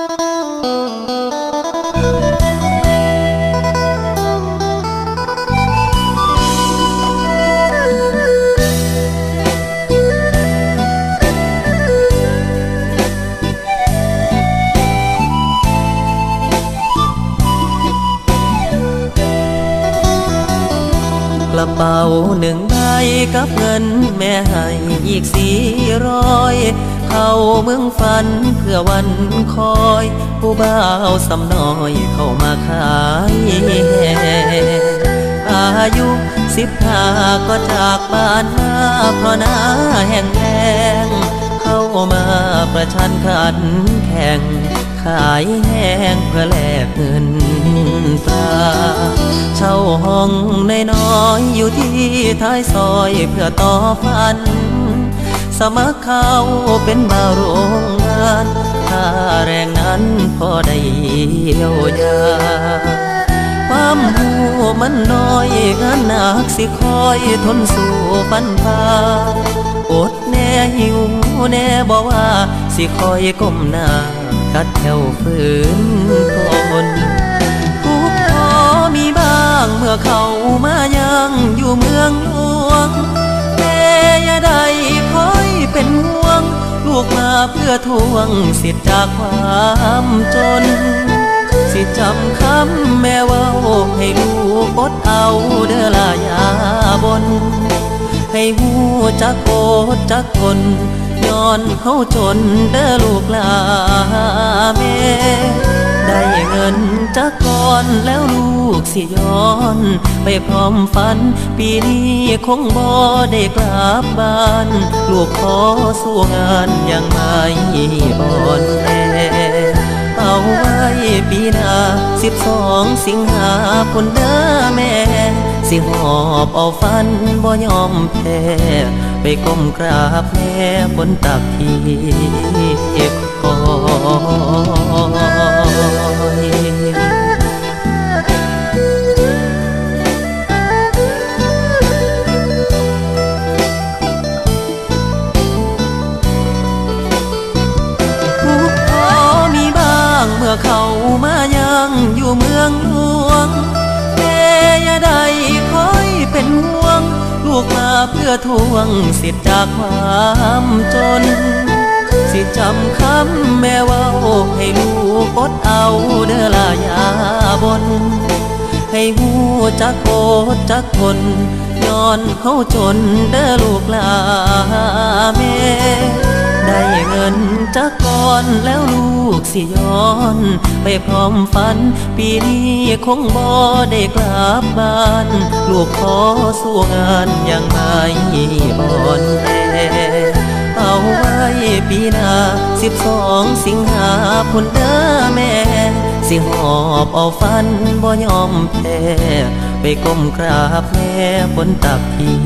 กระเป๋าหนึ่งใบกับเงินแม่ให้อีกสี่ร้อย เขาเมืองฝันเพื่อวันคอย ผู้บ่าวสำน้อยเข้ามาขายอายุสิบห้าก็จากบ้านมาเพราะหน้าแห้งแล้งเข้ามาประชันขันแข่งขายแห้งเพื่อแลกเงินตราเช่าห้องในน้อยๆอยู่ที่ท้ายซอยเพื่อต่อฟัน สมัครเข้าเป็นบ่าวโรงงานค่าแรงนั้นพอได้เยียวยาความหูมันน้อยงานหนักสิคอยทนสู้ฟันฝ่าอดแน่หิวแน่บอกว่าสิคอยก้มหน้ากัดแถวฝืนทนทุกพอมีบ้างเมื่อเขามายังอยู่เมืองหล เพื่อทวงสิทธิ์จากความจน สิจำคำแม่ว่าให้ลูกอดเอาเด้อลายาบน ให้หูจักโอดจักคน ย้อนเขาจนเด้อลูกลาแม่ได้เงินจากก่อนแล้วลูกสิย้อน ไปพร้อมฝัน ปีนี้คงบ่ได้กลับบ้าน ลูกขอสู้งานยังไม่อ่อนแอเอาไว้ปีหน้าสิบสองสิงหาคมเด้อแม่ สิหอบเอาฟันบ่ยอมแพ้ไปก้มกราบแม่บนตักที่คอยทุกข์พอมีบ้างเมื่อเขามายังอยู่เมืองหล กมาเพื่อทวงสิทธิ์จากความจน สิจำคำแม่ว่าให้ลูกอดเอาเด้อลายาบน ให้หูจักโคจักทนย้อนเขาจนเด้อลูกลาแม่ ได้เงินจากก่อนแล้วลูกสิย้อน ไปพร้อมฝัน ปีนี้คงบ่ได้กลับบ้าน ลูกขอสู้งานยังไม่อ่อนแอเอาไว้ปีหน้าสิบสองสิงหาคมเด้อแม่ สิหอบเอาฟันบ่ยอมแพ้ไปก้มกราบแม่บนตักที่